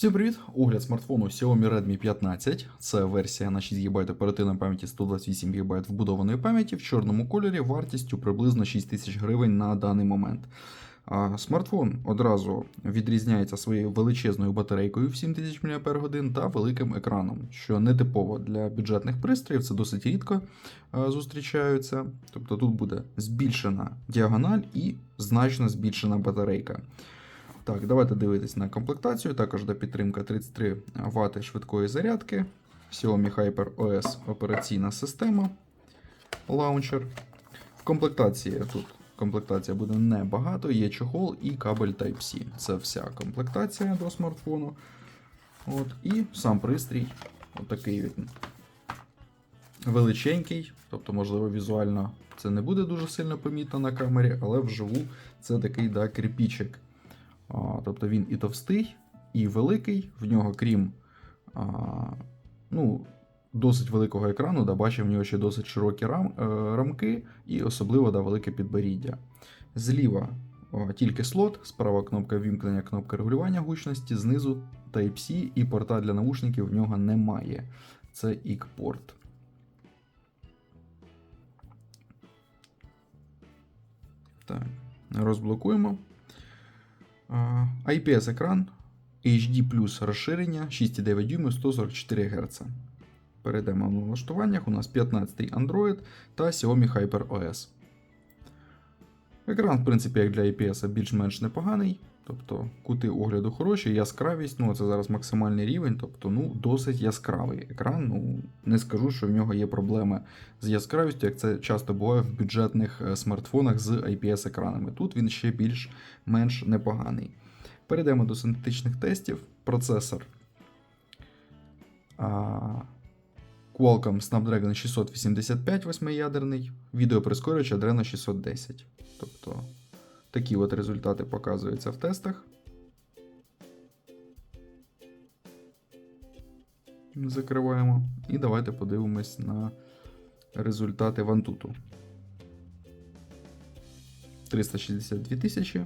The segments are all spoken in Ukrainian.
Всім привіт! Огляд смартфону Xiaomi Redmi 15. Це версія на 6 ГБ оперативної пам'яті 128 ГБ вбудованої пам'яті в чорному кольорі вартістю приблизно 6 тисяч гривень на даний момент. Смартфон одразу відрізняється своєю величезною батарейкою в 7000 мАч та великим екраном, що не типово для бюджетних пристроїв, це досить рідко а, зустрічаються. Тобто тут буде збільшена діагональ і значно збільшена батарейка. Так, давайте дивитись на комплектацію. Також до підтримка 33 Вт швидкої зарядки. Xiaomi Hyper OS операційна система. Лаунчер. В комплектації тут комплектація буде небагато, є чохол і кабель Type-C. Це вся комплектація до смартфону. От, І сам пристрій. Отакий він. Величенький, тобто, можливо, візуально це не буде дуже сильно помітно на камері, але вживу це такий да, кріпічик. Тобто він і товстий, і великий. В нього, крім ну, досить великого екрану, да, бачив, в нього ще досить широкі рам, е, рамки і особливо да, велике підборіддя. Зліва тільки слот, справа кнопка вімкнення, кнопка регулювання гучності, знизу Type-C і порта для наушників в нього немає. Це IC-порт. Так, розблокуємо. А, IPS екран, HD розширення 6,9 дюймів 144 Гц. Перейдемо в налаштуваннях. У нас 15-й Android та Xiaomi Hyper OS. Екран, в принципі, як для IPS більш-менш непоганий. Тобто кути огляду хороші, яскравість, ну це зараз максимальний рівень, тобто ну, досить яскравий екран. Ну, Не скажу, що в нього є проблеми з яскравістю, як це часто буває в бюджетних е, смартфонах з IPS-екранами. Тут він ще більш-менш непоганий. Перейдемо до синтетичних тестів. Процесор Qualcomm Snapdragon 685 восьмиядерний, відеоприскорювач Adreno 610. Тобто такі от результати показуються в тестах. Закриваємо. І давайте подивимось на результати вантуту. 362 тисячі.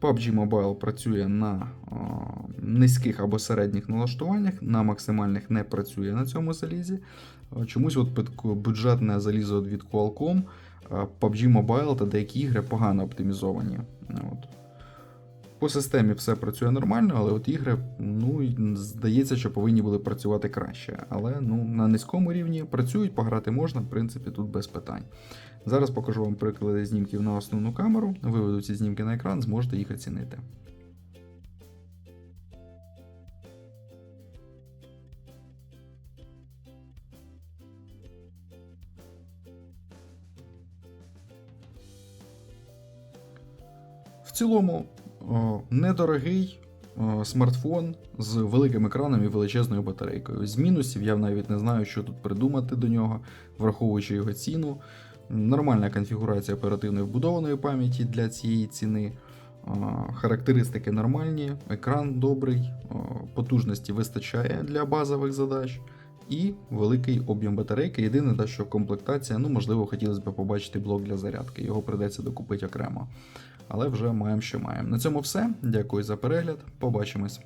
PUBG Mobile працює на о, низьких або середніх налаштуваннях, на максимальних не працює на цьому залізі. Чомусь от бюджетне залізо від Qualcomm, PUBG Mobile та деякі ігри погано оптимізовані. От. По системі все працює нормально, але от ігри, ну, здається, що повинні були працювати краще. Але ну, на низькому рівні працюють, пограти можна, в принципі, тут без питань. Зараз покажу вам приклади знімків на основну камеру, виведу ці знімки на екран, зможете їх оцінити. Цілому о, недорогий о, смартфон з великим екраном і величезною батарейкою. З мінусів я навіть не знаю, що тут придумати до нього, враховуючи його ціну. Нормальна конфігурація оперативної вбудованої пам'яті для цієї ціни. Характеристики нормальні, екран добрий, потужності вистачає для базових задач. І великий об'єм батарейки. Єдине, що комплектація, ну, можливо, хотілося б побачити блок для зарядки. Його придеться докупити окремо. Але вже маємо, що маємо. На цьому все. Дякую за перегляд. Побачимось.